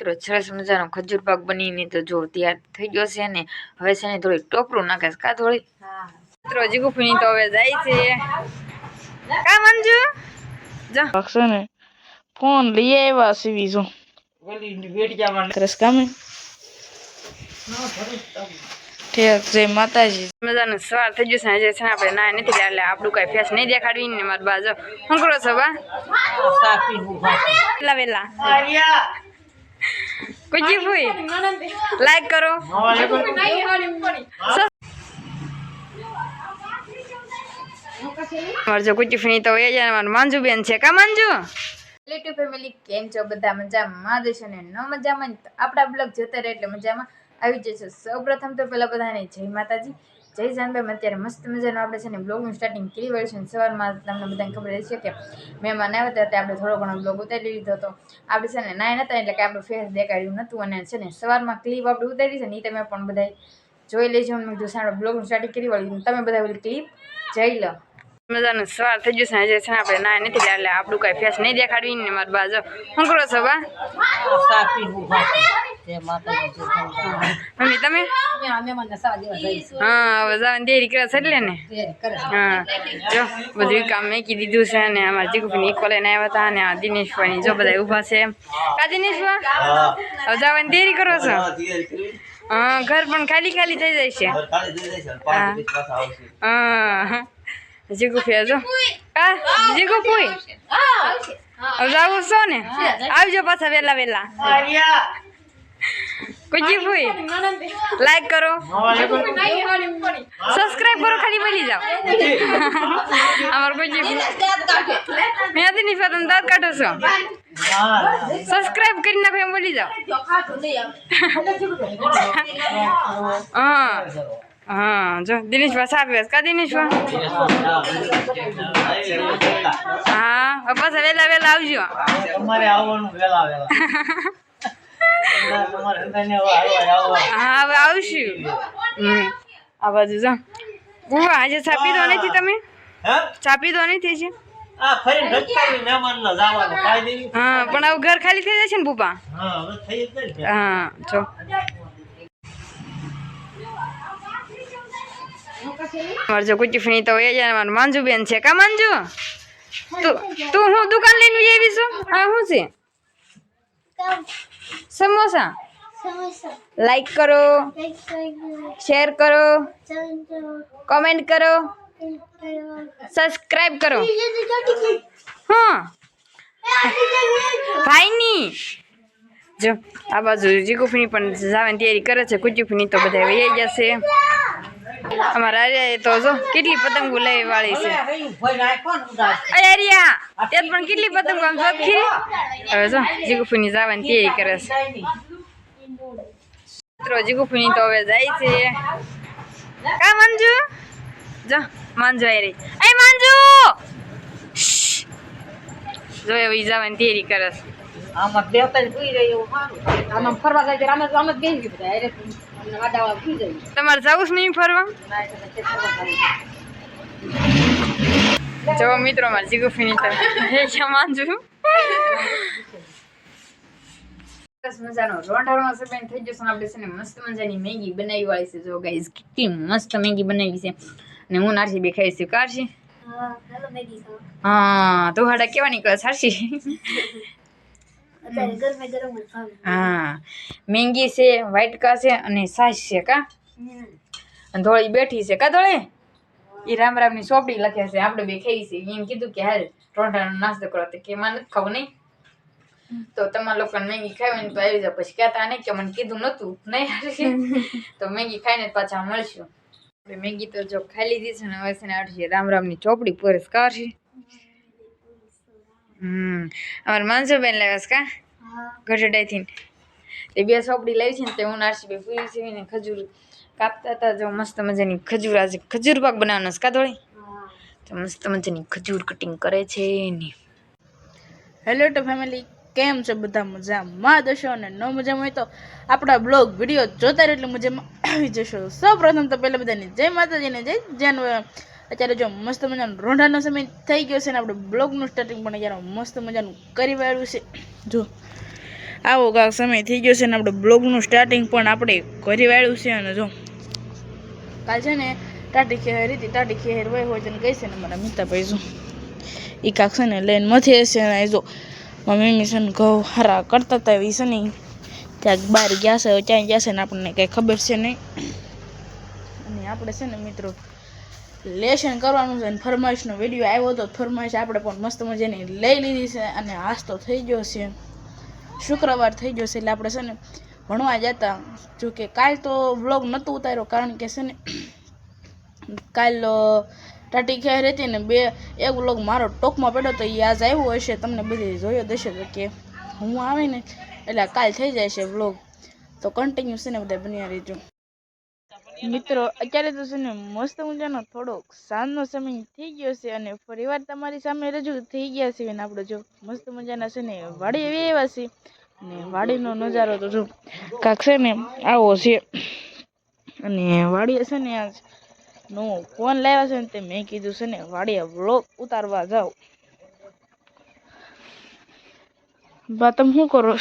મિત્રો સરસ મજાનો ખજૂર પાક બનીને તો જો તૈયાર થઈ ગયો છે ને હવે છે ને થોડી ટોપરું નાખે કા થોડી મિત્રો જીગુફીની તો હવે જાય છે. કા મંજુ? જા. ને ફોન લઈ આવ્યા છે બીજો. સરસ કામે ઠીક જય માતાજી. મજાનો સવાર થઈ ગયો છે આજે છે ને આપણે ના નથી એટલે આપણું કઈ ફેસ નહીં દેખાડવી ને મારી બાજુ. શું કરો છો બા? વેલા વેલા. કુજી ભાઈ? લાઈક કરો. જો કુચી ફણી તો એ જાય માંજુ બેન છે. કા માંજુ? લિટુ ફેમિલી કેમ છો? બધા મજામાં? છે ને ન મજામાં. તો આપણા બ્લોગ જોતા રહે એટલે મજામાં આવી જશે. સૌ પ્રથમ તો પેલા બધાને જય માતાજી. જય જાનભાઈ અત્યારે મસ્ત મજાનો. આપણે છે ને બ્લોગનું સ્ટાર્ટિંગ કરી છે ને સવારમાં તમને બધાને ખબર હશે કે મહેમાન આવ્યા હતા ત્યારે આપણે થોડો ઘણો બ્લોગ ઉતારી લીધો હતો. આપણે છે ને નાય હતા એટલે કે આપણું ફેસ દેખાડ્યું નહોતું અને છે ને સવારમાં ક્લિપ આપણે ઉતારી છે ને એ તમે પણ બધા જોઈ લેજો મેં કીધું સારું બ્લોગનું સ્ટાર્ટિંગ કરી વળ્યું તમે બધા ઓલી ક્લિપ જઈ લો. મજાનું સવાર થઈ જશે આજે છે ને આપણે ના નથી એટલે આપણું કાંઈ ફેસ નહીં દેખાડવી ને મારી બાજુ. શું કરો છો બા? મમ્મી તમે? હા હવે જવાની તૈયારી કરે છે એટલે ને? હા જો બધું કામ મેકી દીધું છે ને અમારા જીગુભાઈ ઇકો લઈને આવ્યા હતા અને આ દિનેશભાઈ જો બધા ઊભા છે. કા દિનેશભા? હવે જવાની દેરી કરો છો? હા ઘર પણ ખાલી ખાલી થઈ જાય છે. હા. જીગુ ફિયા જો. કા? જીગુ હવે જાવું છો ને? આવજો પાછા વેલા વેલા. કુજી ભાઈ લાઈક કરો. સબસ્ક્રાઇબ કરો ખાલી બોલી જાઓ. અમાર કુજી મેં હતી નહીં તમે દાંત કાઢો છો. સબસ્ક્રાઇબ કરી નાખો એમ બોલી જાઓ. હા. હા જો દિનેશ બેસ કા દિનેશ હા પાછા વેલા વેલા આવજો. તમારે આવવાનું વેલા વેલા. હવે હા હવે આવશું. આ બાજુ જા બુવા આજે છાપી દો નથી તમે? છાપી દો નથી છે આ? હા પણ હવે ઘર ખાલી થઈ જશે ને બુપા હા જ. હા મારે જો કુચી ફણી તો એ જાય મારું માંજુ બેન છે. કા માંજુ? તું તું હું દુકાન લઈને આવી છું હા શું છે? સમોસા લાઈક કરો શેર કરો કમેન્ટ કરો સબસ્ક્રાઇબ કરો હા ભાઈની જો આ બાજુ જીગુફની પણ જવાની તૈયારી કરે છે કુચુફની તો બધા વહી જશે અમારા આર્યા તો જો કેટલી પતંગો લઈ વાળી છે. અરે આર્યા, તે પણ કેટલી પતંગો આમ જોત હવે જો, જીગુફુની જવાની તૈયારી કરે છે. મિત્રો, જીગુફુની તો હવે જાય છે. કા મંજુ? જો, મંજુ આવી રહી. એ મંજુ. જો એ જવાની તૈયારી કરે છે. આમાં બે સુઈ રહી એવું સારું આમાં ફરવા જાય રામે જ બેસી ગયું બધા તમારે જવું જ નહીં ફરવા. જો મિત્રો મારી જીગુફીની તો હે ક્ષમાનજુ સરસ મજાનો. રોંઢાનો સમય થઈ જશે આપણે છે ને મસ્ત મજાની મેગી બનાવી વાળી છે. જો ગાઈઝ કેટલી મસ્ત મેગી બનાવી છે. અને હું નારસી બે ખાઈ છું. કારસી હા તો હાડા કેવા નીકળે સારસી હા. મેંગી છે વાટકા છે અને સાસ છે કા? ધોળી બેઠી છે કા ધોળી? એ રામ રામની ચોપડી લખે છે, આપણે બે ખાઈ છે. એમ કીધું કે હાલ ટોટાનો નાસ્તો કરો. તો કે માં નથી ખાવું નહીં. તો તમારા લોકોને મેગી ખાવી ને તો આવી જાવ પછી કહેતા નહીં કે મને કીધું નતું નહીં તો મેગી ખાઈને પાછા મળશું. મેગી તો જો ખાઈ લીધી છે ને હવે છે ને રામ રામની ચોપડી પરસ કાઢી હમ. અમારે માનસુબેન લાવ્યા છે કા? ગઢડાઈથી તે બે સોપડી લાવી છે ને તે હું નારસી બે પૂરી સીવીને ખજૂર કાપતા હતા. જો મસ્ત મજાની ખજૂર આજે ખજૂર પાક બનાવવાનો છે કા થોડી તો મસ્ત મજાની ખજૂર કટિંગ કરે છે ને. હેલો ટુ ફેમિલી કેમ છે બધા મજામાં? દશો અને ન મજામાં હોય તો આપણા બ્લોગ વીડિયો જોતા રહે એટલે મજામાં આવી જશો. સૌ પ્રથમ તો પહેલાં બધાની જય માતાજીને જય જાનવ અત્યારે જો મસ્ત મજાનો રોંઢાનો સમય થઈ ગયો છે ને આપણે બ્લોગનું સ્ટાર્ટિંગ પણ અત્યારે મસ્ત મજાનું કરી વાળ્યું છે. જો, આવો કાંક સમય થઈ ગયો છે ને આપણે બ્લોગનું સ્ટાર્ટિંગ પણ આપણે કરી વાળ્યું છે અને જો, કાલ છે ને ટાટી ખેર હતી, ટાટી ખેર હોય હોય તને કહી છે ને મારા મિત્રભાઈ જો. એ કાંક છે ને લઈને મથી હશે ને જો, મમ્મી છે ને ઘઉં હારા કરતા હતા એવી છે ને ક્યાંક બહાર ગયા છે, ક્યાંય ગયા છે ને આપણને કંઈ ખબર છે નહીં. અને આપણે છે ને મિત્રો લેશન કરવાનું છે અને ફરમાઈશનો વીડિયો આવ્યો હતો ફરમાઈશ આપણે પણ મસ્ત મજાની લઈ લીધી છે અને આજ તો થઈ ગયો છે. શુક્રવાર થઈ ગયો છે એટલે આપણે છે ને ભણવા જતા. જો કે કાલ તો વ્લોગ નહોતો ઉતાર્યો કારણ કે છે ને કાલ ટાટી ખેર હતી ને બે, એક વ્લોગ મારો ટોકમાં પડ્યો તો એ આજ આવ્યો હશે. તમને બધી જોયો દેશે તો કે હું આવીને એટલે કાલ થઈ જાય છે વ્લોગ તો કન્ટિન્યુ છે ને બધા બન્યા રહેજો. મિત્રો, અત્યારે તો છે ને મસ્ત મજાનો થોડોક સાંજનો સમય થઈ ગયો છે અને ફરીવાર તમારી સામે રજૂ થઈ ગયા છે અને આપણે જો મસ્ત મજાના છે ને વાડી એવી એવા છે અને વાડીનો નજારો તો જો કાંક છે ને આવો છે. અને વાડી છે ને આજ નો ફોન લાવ્યા છે ને તે મેં કીધું છે ને વાડીએ વ્લોગ ઉતારવા જાઓ બા, તમે શું કરો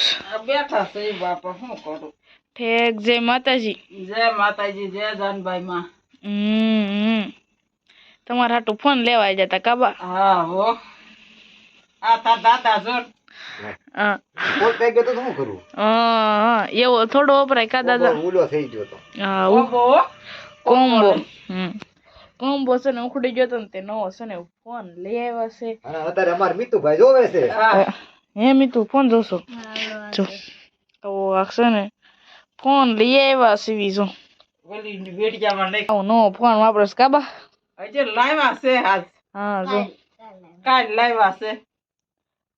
બેઠા છે બાપા, શું કરું? ઠેક જય માતાજી. જય માતાજી જય જાનભાઈ માં. હમ તમારા હાટુ ફોન લેવાય જતા કાબા હા હો. આ તા દાદા જોર હા પોત ગયો તો શું કરું? હા એવો થોડો વપરાય કા દાદા? ઉલો થઈ ગયો તો. હા. ઉ- કોમ્બો હમ. કોમ્બો છે ને ઉખડી ગયો તો ને તે નવો છે ને ફોન લઈ આવ્યા છે. અને અત્યારે અમાર મિતુભાઈ જોવે છે. હા. હે મીતું ફોન જોશો. જો. તો આ છે ને ફોન લઈ આવ્યા સીવી જો ઓલી વેડિયામાં નહીં આવો નવો ફોન વાપરો કાબા લાવ્યા છે આજ. હા જો. કાલ લાવ્યા. છે.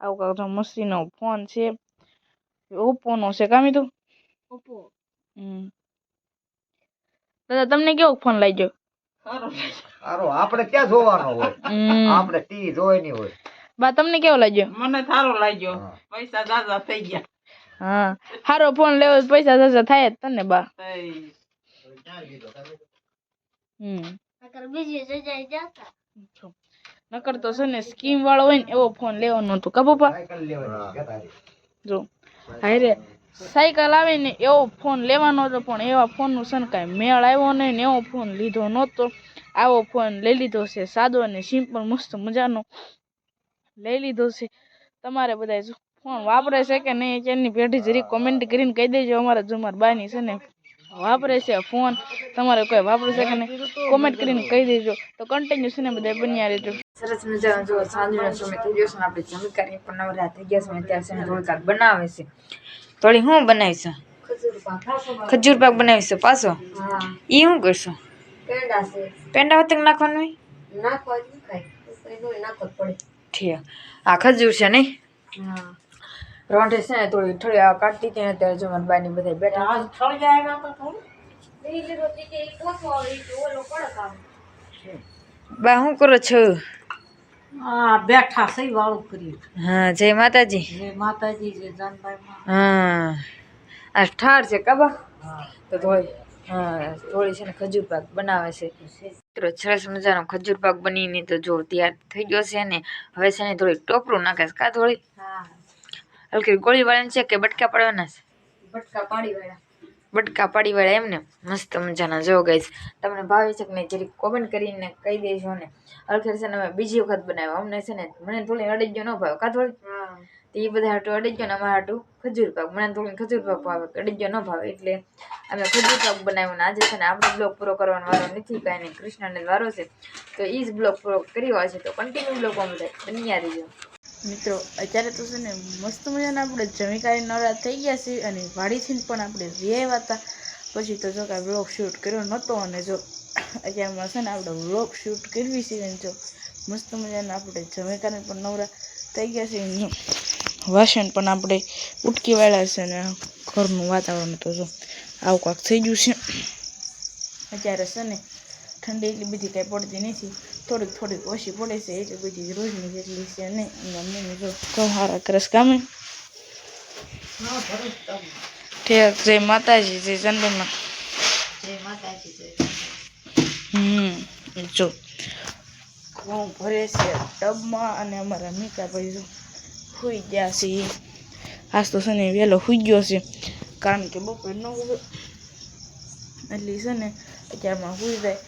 આવું કાક જો મસ્તીનો ફોન છે. ઓપ્પોનો છે કામી તું હમ. દાદા તમને કેવો ફોન લઈ ગયો સારું સારો. આપણે ક્યાં જોવાનો હોય? આપણે ટીવી જોઈ હોય. બા તમને કેવો લાગ્યો? મને સારો લાગ્યો. પૈસા દાદા થઈ ગયા. હા. સારો ફોન લેવો પૈસા જજા થાય જ તને બા. હમ. નકર તો છે ને સ્કીમ વાળો હોય ને એવો ફોન લેવાનો હતો કા પપ્પા. જો. હારે સાયકલ આવે ને એવો ફોન લેવાનો હતો પણ એવા ફોનનું છે ને કાંઈ મેળ આવ્યો નહીં ને એવો ફોન લીધો નહોતો. આવો ફોન લઈ લીધો છે સાદો અને સિમ્પલ મસ્ત મજાનો. લઈ લીધો છે. તમારે બધા જો. ફોન વાપરે છે કે નહીં એની પેઢી જરી કોમેન્ટ કરીને કહી દેજો અમારા જુમાર બાની છે ને. વાપરે છે ફોન. તમારે કોઈ વાપરે છે કે નહીં? કોમેન્ટ કરીને કહી દેજો. તો કન્ટિન્યુ છે ને બધા બન્યા રહેજો. સરસ મજાનો જો સાંજનો સમય થઈ ગયો છે આપણે જમી કરી પણ નવરા થઈ ગયા છે અત્યારે છે થોડી બનાવે છે. થોડી હું બનાવીશું ખજૂર પાક બનાવીશું પાછો? એ શું કરશું? પેંડા હોતે નાખવાનું હોય? ઠીક. આ ખજૂર છે નહીં? રોંઢે છે ને થોડી થોડી આ કાઢતી હતી ને ત્યારે જો મારા બાની બધા બેઠા. આજ ઠળ જાય તો? થોડું બા હું કરો છો? હા બેઠા સહી વાળું કરી હા જય માતાજી. જય માતાજી જય જાનભાઈ હા. આ ઠાર છે કાબા તો ધોઈ હા થોડી છે ને ખજૂર પાક બનાવે છે. મિત્રો સરસ મજાનો ખજૂર પાક બનીને તો જો તૈયાર થઈ ગયો છે ને હવે છે ને થોડી ટોપરું નાખે છે. કા થોડી હા. હલકી ગોળી વાળાની છે કે બટકા પાડવાના છે? બટકા પાડી વાળા. બટકા પાડી વાળા એમને? મસ્ત મજાના. જો ગઈશ તમને ભાવે છે કે નહીં જરી કોમેન્ટ કરીને કહી દેજો ને. હલખેર છે ને અમે બીજી વખત બનાવ્યો. અમને છે ને મને થોડી અડજ્યો ન ભાવે. કાં થોડી તો એ બધા હાટું અડજ્યો ને અમારા હાટું ખજૂર પાક. મને થોડી ખજૂર પાક ભાવે. અડજ્યો ન ભાવે એટલે અમે ખજૂર પાક બનાવ્યો ને. આજે છે ને આપણો બ્લોગ પૂરો કરવાનો વારો નથી કાંઈ નહીં. કૃષ્ણને વારો છે. તો એ જ બ્લોગ પૂરો કર્યો છે તો કન્ટિન્યુ બ્લોગ અમે બની રહીજો. મિત્રો, અત્યારે તો છે ને મસ્ત મજાના આપણે જમીકારી નવરા થઈ ગયા છે અને વાડીથી પણ આપણે રહ્યા હતા. પછી તો જો કાંઈ વ્લોગ શૂટ કર્યો નહોતો અને જો અત્યારમાં છે ને આપણે વ્લોગ શૂટ કરવી છે અને જો મસ્ત મજાના આપણે જમીકારી પણ નવરા થઈ ગયા છે. એનું વાસણ પણ આપણે ઉટકી વાળ્યા છે અને ઘરનું વાતાવરણ તો જો આવું કાંક થઈ ગયું છે. અત્યારે છે ને ઠંડી એટલી બધી કાંઈ પડતી નથી. થોડીક થોડીક ઓછી પડે છે એટલી બધી રોજની જેટલી છે નહીં અને મમ્મી જો ઘઉં હારા કરસ કામે ઠેક જય માતાજી જય ચંદનમાં જય માતાજી જય હમ જો. ઘઉં ભરે છે ટબમાં અને અમારા મીકાભાઈ જો સુઈ ગયા છે. આજ તો છે ને વહેલો સુઈ ગયો છે કારણ કે બપોર ન એટલે છે ને અત્યારમાં સુઈ જાય.